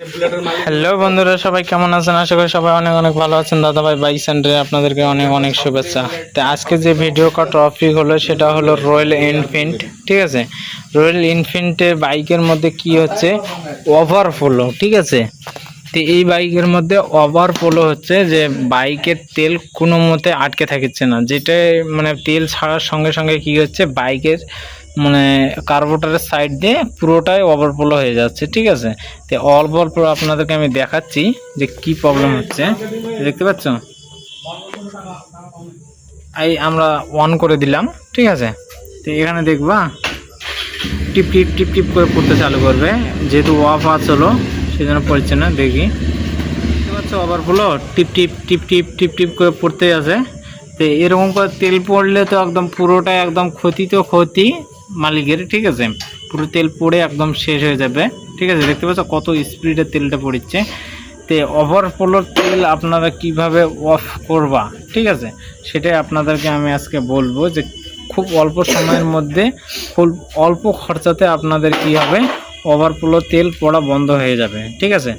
Hello বন্ধুরা, সবাই কেমন আছেন? আশা করি সবাই অনেক অনেক ভালো আছেন। দাদা ভাই বাইক সেন্টারে আপনাদেরকে অনেক অনেক শুভেচ্ছা। তো আজকে যে ভিডিও কা টপিক হলো, সেটা হলো রয়্যাল এনফিল্ড ঠিক আছে? রয়্যাল এনফিল্ডের বাইকের মধ্যে কি হচ্ছে? ওভারফ্লো ঠিক আছে? তো এই বাইকের মধ্যে ওভারফ্লো হচ্ছে যে বাইকের তেল কোনো মতে আটকে থাকছে না। যেটা মানে তেল ছাড়ার সঙ্গে সঙ্গে কি হচ্ছে? বাইকের মানে কার্বোটারের সাইড দিয়ে পুরোটাই ওভারফ্লো হয়ে যাচ্ছে, ঠিক আছে? তো অল্প আপনাদেরকে আমি দেখাচ্ছি যে কি প্রবলেম হচ্ছে। দেখতে পাচ্ছ? এই আমরা অন করে দিলাম, ঠিক আছে? তো এখানে দেখবা, টিপ টিপ টিপ টিপ করে পড়তে চালু করবে। যেহেতু অফ হলো সেই জন্য পড়ছে না, দেখি। দেখতে পাচ্ছ ওভারফ্লো টিপ টিপ টিপ টিপ টিপ টিপ করে পড়তে আছে। তো এরকম করে তেল পড়লে তো একদম পুরোটাই একদম ক্ষতি তো ক্ষতি। মালিকের ঠিক আছে? পুরো তেল পড়ে একদম শেষ হয়ে যাবে, ঠিক আছে? দেখতে পাচ্ছ কত স্পিডে তেলটা পড়ছে তে ওভারফ্লোর তেল আপনারা কীভাবে অফ করবা, ঠিক আছে? সেটাই আপনাদেরকে আমি আজকে বলব যে খুব অল্প সময়ের মধ্যে, খুব অল্প খরচাতে আপনাদের কি হবে? ওভারফ্লো তেল পড়া বন্ধ হয়ে যাবে, ঠিক আছে?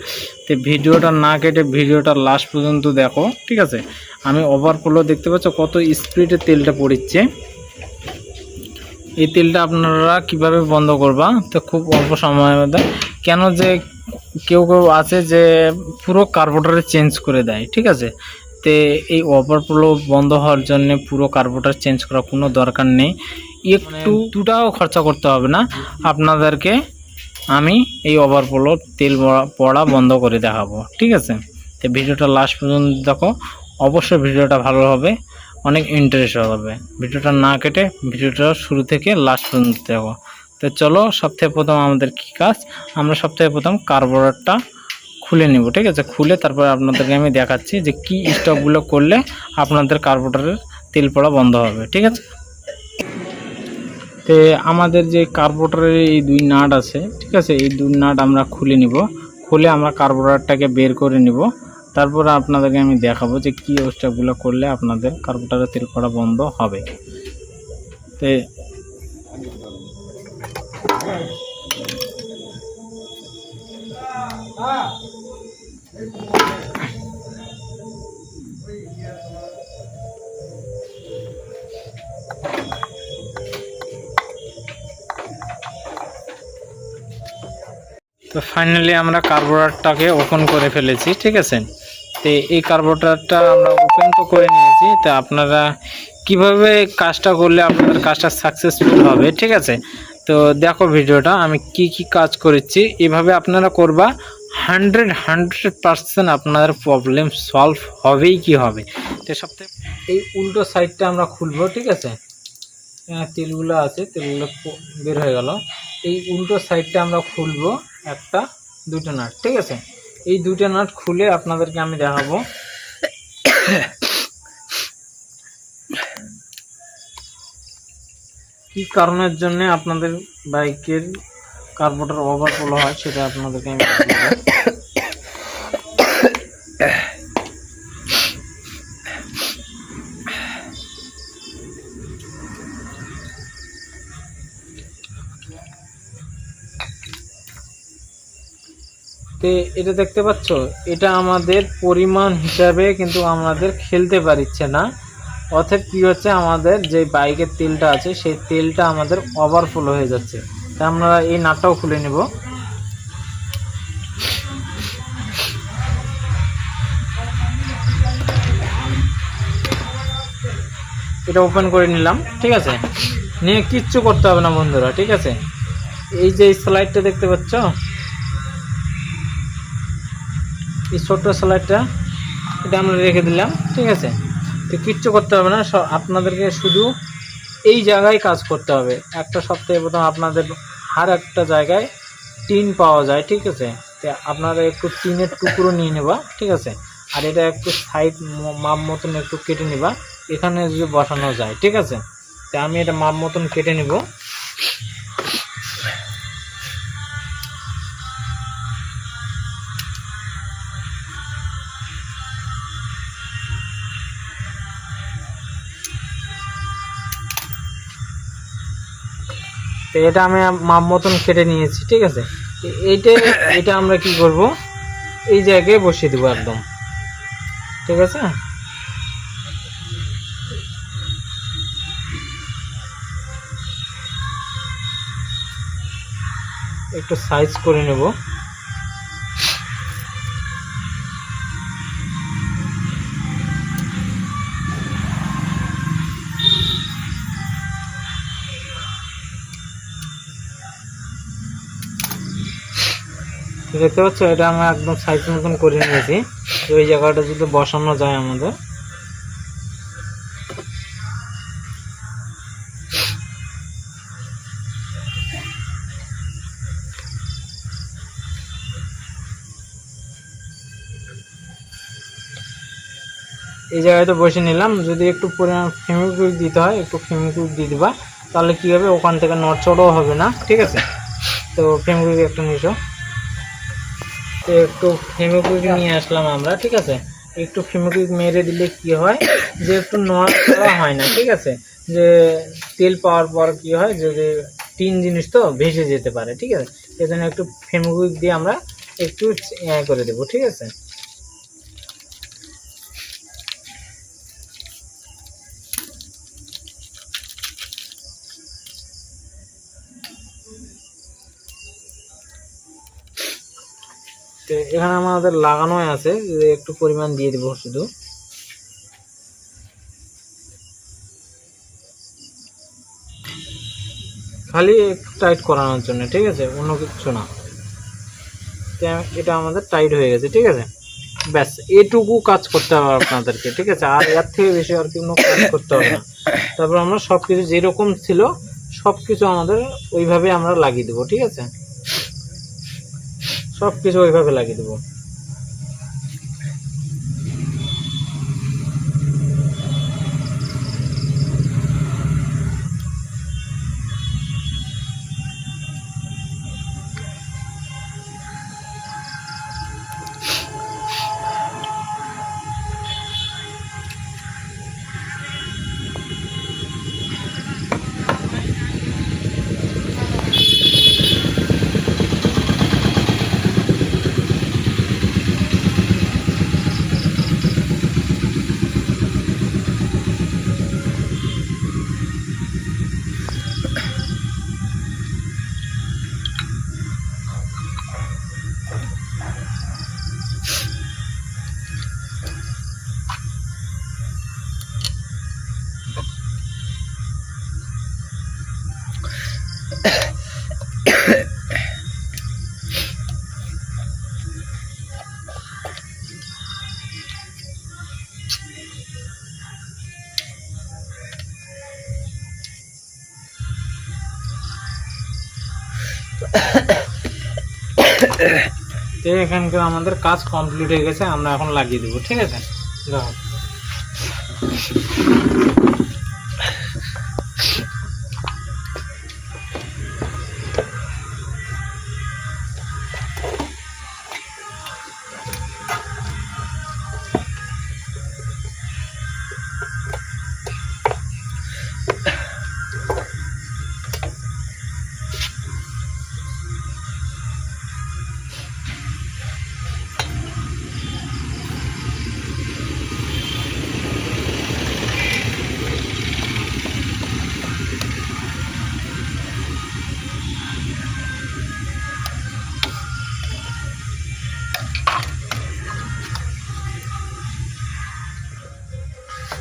তো ভিডিওটা না কেটে ভিডিওটা লাস্ট পর্যন্ত দেখো, ঠিক আছে? আমি ওভারফ্লো দেখতে পাচ্ছ কত স্পিডে তেলটা পড়ছে এই তেলটা আপনারা কীভাবে বন্ধ করবা? তো খুব অল্প সময়ের মধ্যে। কেন যে কেউ কেউ আছে যে পুরো কার্বোটারে চেঞ্জ করে দেয় ঠিক আছে? তে এই ওভারফ্লো বন্ধ হওয়ার জন্য পুরো কার্বোটার চেঞ্জ করার কোনো দরকার নেই। একটু দুটাও খরচা করতে হবে না। আপনাদেরকে আমি এই ওভারফ্লো তেল পড়া- পড়া বন্ধ করে দেখাবো ঠিক আছে? তো ভিডিওটা লাস্ট পর্যন্ত দেখো। অবশ্যই ভিডিওটা ভালো হবে। অনেক ইন্টারেস্ট হবে ভিডিওটা না কেটে ভিডিওটা শুরু থেকে লাস্ট পর্যন্ত দেখো। তো চলো সবথেকে প্রথম আমাদের কি কাজ? আমরা সবথেকে প্রথম কার্বোরেটরটা খুলে নিব, ঠিক আছে? খুলে তারপরে আপনাদেরকে আমি দেখাচ্ছি যে কি স্টকগুলো করলে আপনাদের কার্বোরেটরের তেল পড়া বন্ধ হবে, ঠিক আছে? তো আমাদের যে কার্বোরেটরের এই দুই নাট আছে, ঠিক আছে? এই দুই নাট আমরা খুলে নিব। খুলে আমরা কার্বোরেটরটাকে বের করে নিব। তারপরে আপনাদেরকে আমি দেখাবো যে কী স্টেপগুলো করলে আপনাদের কার্বোরেটরের তেল পড়া বন্ধ হবে। তে তো ফাইনালি আমরা কার্বোরেটরটাকে ওপেন করে ফেলেছি, ঠিক আছে? তো এই কার্বোরেটরটা আমরা ওপেন তো করে নিয়েছি, তো আপনারা কীভাবে কাজটা করলে আপনাদের কাজটা সাকসেসফুল হবে, ঠিক আছে? তো দেখো ভিডিওটা, আমি কি কি কাজ করেছি, এভাবে আপনারা করবা হান্ড্রেড হান্ড্রেড পার্সেন্ট আপনাদের প্রবলেম সলভ হবেই কি হবে। তো সবথেকে এই উল্টো সাইডটা আমরা খুলবো, ঠিক আছে? এখানে তেলগুলো আছে, তেলগুলো বের হয়ে গেল। এই উল্টো সাইডটা আমরা খুলবো একটা, দুটো নাট, ঠিক আছে? এই দুটো নাট খুলে আপনাদেরকে আমি দেখাবো। কি কারণের জন্য আপনাদের বাইকের কার্বোটার ওভারফ্লো হয় সেটা আপনাদেরকে আমি তো এটা দেখতে পাচ্ছ? এটা আমাদের পরিমাণ হিসাবে কিন্তু আমাদের খেলতে পারিচ্ছে না। অর্থাৎ কি হচ্ছে? আমাদের যে বাইকের তেলটা আছে, সেই তেলটা আমাদের ওভারফ্লো হয়ে যাচ্ছে। তা আমরা এই নাটটাও খুলে নেব। এটা ওপেন করে নিলাম, ঠিক আছে? নিয়ে কিচ্ছু করতে হবে না বন্ধুরা, ঠিক আছে? এই যে স্লাইডটা দেখতে পাচ্ছ? এই ছোট্ট স্লাইডটা এটা আমরা রেখে দিলাম, ঠিক আছে? তো কিচ্ছু করতে হবে না আপনাদেরকে শুধু এই জায়গায় কাজ করতে হবে। একটা সপ্তাহে প্রথম আপনাদের আর একটা জায়গায় টিন পাওয়া যায়, ঠিক আছে? তো আপনারা একটু টিনের টুকরো নিয়ে নেবা, ঠিক আছে? আর এটা একটু সাইড মাপ মতন একটু কেটে নেবা, এখানে যদি বসানো যায়, ঠিক আছে? তো আমি এটা মাপ মতন কেটে নেব। তো এটা আমি মাপ মতন কেটে নিয়েছি, ঠিক আছে? এইটা এটা আমরা কি করব? এই জায়গায় বসিয়ে দেবো একদম। ঠিক আছে? একটু সাইজ করে নেব। দেখতে পাচ্ছ, এটা আমরা একদম সাইজ মতন করে নিয়েছি। তো এই জায়গাটা যদি বসানো যায় আমাদের। এই জায়গায় তো বসে নিলাম। যদি একটু পরিমাণ ফেমিকুইক দিতে হয়, একটু ফেমিকুইক দিয়ে দিবা। তাহলে কি হবে? ওখান থেকে নড়চড়ও হবে না, ঠিক আছে? তো ফেমিকুইক একটা নিছো। তো একটু ফেমোকুইক নিয়ে আসলাম আমরা, ঠিক আছে? একটু ফেমিকুইক মেরে দিলে কি হয়? যে একটু নড়াচড়া হয় না, ঠিক আছে? যে তেল পাওয়ার পর কি হয়? যদি তিন জিনিস তো ভেসে যেতে পারে, ঠিক আছে? সেজন্য একটু ফেমোকুইক দিয়ে আমরা একটু করে দেবো, ঠিক আছে? তো এখানে আমাদের লাগানোই আছে একটু পরিমাণ দিয়ে দেবো শুধু। খালি টাইট করানোর জন্য, ঠিক আছে? অন্য কিছু না। এটা আমাদের টাইট হয়ে গেছে, ঠিক আছে? ব্যাস, এটুকু কাজ করতে হবে আপনাদেরকে, ঠিক আছে? আর এর থেকে বেশি আর কোনো কাজ করতে হবে না। তারপর আমরা সব কিছু যেরকম ছিল সব কিছু আমাদের ওইভাবে আমরা লাগিয়ে দেবো, ঠিক আছে? সব কিছু ওইভাবে লাগিয়ে দেবো। তো এখানকার আমাদের কাজ কমপ্লিট হয়ে গেছে আমরা এখন লাগিয়ে দেবো ঠিক আছে? দেখো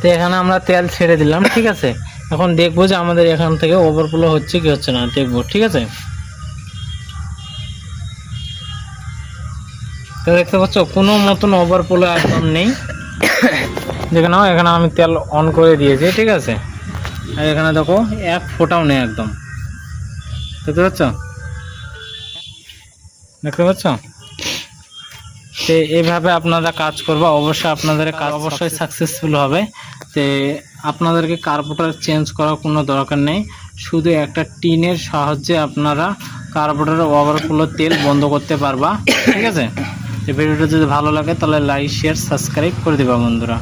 তো এখানে আমরা তেল ছেড়ে দিলাম, ঠিক আছে? এখন দেখব যে আমাদের এখান থেকে ওভারফ্লো হচ্ছে কি হচ্ছে না, দেখব, ঠিক আছে? তো দেখতে পাচ্ছ, কোনো মতন ওভারফ্লো একদম নেই। যেখানে এখানে আমি তেল অন করে দিয়েছি, ঠিক আছে? আর এখানে দেখো, এক ফোঁটাও নেই একদম। দেখতে পাচ্ছ? দেখতে পাচ্ছ? তো এভাবে আপনারা কাজ করবে অবশ্যই আপনাদের কাজ অবশ্যই। সাকসেসফুল হবে। তো আপনাদেরকে কার্বোটার চেঞ্জ করার কোনো দরকার নেই। শুধু একটা টিনের সাহায্যে আপনারা কার্বোটারের ওভারফ্লো তেল বন্ধ করতে পারবা। ঠিক আছে? ভিডিওটা যদি ভালো লাগে তাহলে লাইক শেয়ার সাবস্ক্রাইব করে দেবা বন্ধুরা।